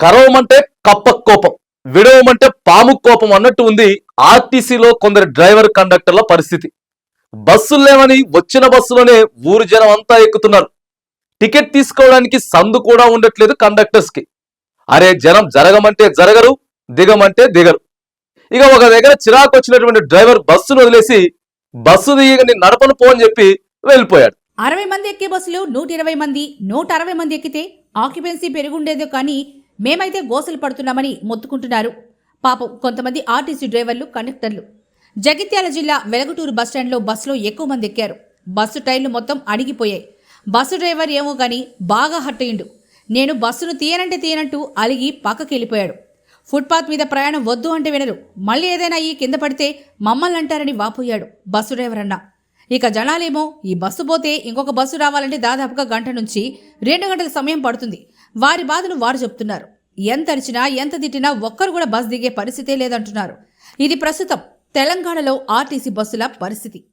కరవమంటే కప్ప కోపం విడవమంటే పాము కోపం అన్నట్టు ఉంది ఆర్టీసీలో కొందరు డ్రైవర్ కండక్టర్ల పరిస్థితి. బస్సులు లేవని వచ్చిన బస్సులోనే ఊరు జనం అంతా ఎక్కుతున్నారు. టికెట్ తీసుకోవడానికి సందు కూడా ఉండట్లేదు కండక్టర్స్కి అరే జనం జరగమంటే జరగరు దిగమంటే దిగరు. ఇక ఒక దగ్గర చిరాకు వచ్చినటువంటి డ్రైవర్ బస్సును వదిలేసి బస్సు దిగని నడపను పో అని చెప్పి వెళ్ళిపోయాడు. అరవై మంది ఎక్కే బస్సులో నూట ఇరవై మంది నూట అరవై మంది ఎక్కితే ఆక్యుపెన్సీ పెరుగుండేదో కానీ మేమైతే గోసలు పడుతున్నామని మొత్తుకుంటున్నారు. పాపం కొంతమంది ఆర్టీసీ డ్రైవర్లు కండక్టర్లు. జగిత్యాల జిల్లా వెలగటూరు బస్టాండ్లో బస్సులో ఎక్కువ మంది ఎక్కారు. బస్సు టైర్లు మొత్తం అణిగిపోయాయి. బస్సు డ్రైవర్ ఏమో కానీ బాగా హట్టయిండు నేను బస్సును తీయనంటే తీయనంటూ అలిగి పక్కకి వెళ్ళిపోయాడు. ఫుట్పాత్ మీద ప్రయాణం వద్దు అంటే వినరు. మళ్ళీ ఏదైనా ఈ కింద పడితే మమ్మల్ని అంటారని వాపోయాడు బస్సు డ్రైవర్ అన్న. ఇక జనాలేమో ఈ బస్సు పోతే ఇంకొక బస్సు రావాలంటే దాదాపుగా గంట నుంచి రెండు గంటల సమయం పడుతుంది. వారి బాధలు వారు చెప్తున్నారు. ఎంత అరిచినా ఎంత తిట్టినా ఒక్కరు కూడా బస్ దిగే పరిస్థితే లేదంటున్నారు. ఇది ప్రస్తుతం తెలంగాణలో ఆర్టీసీ బస్సుల పరిస్థితి.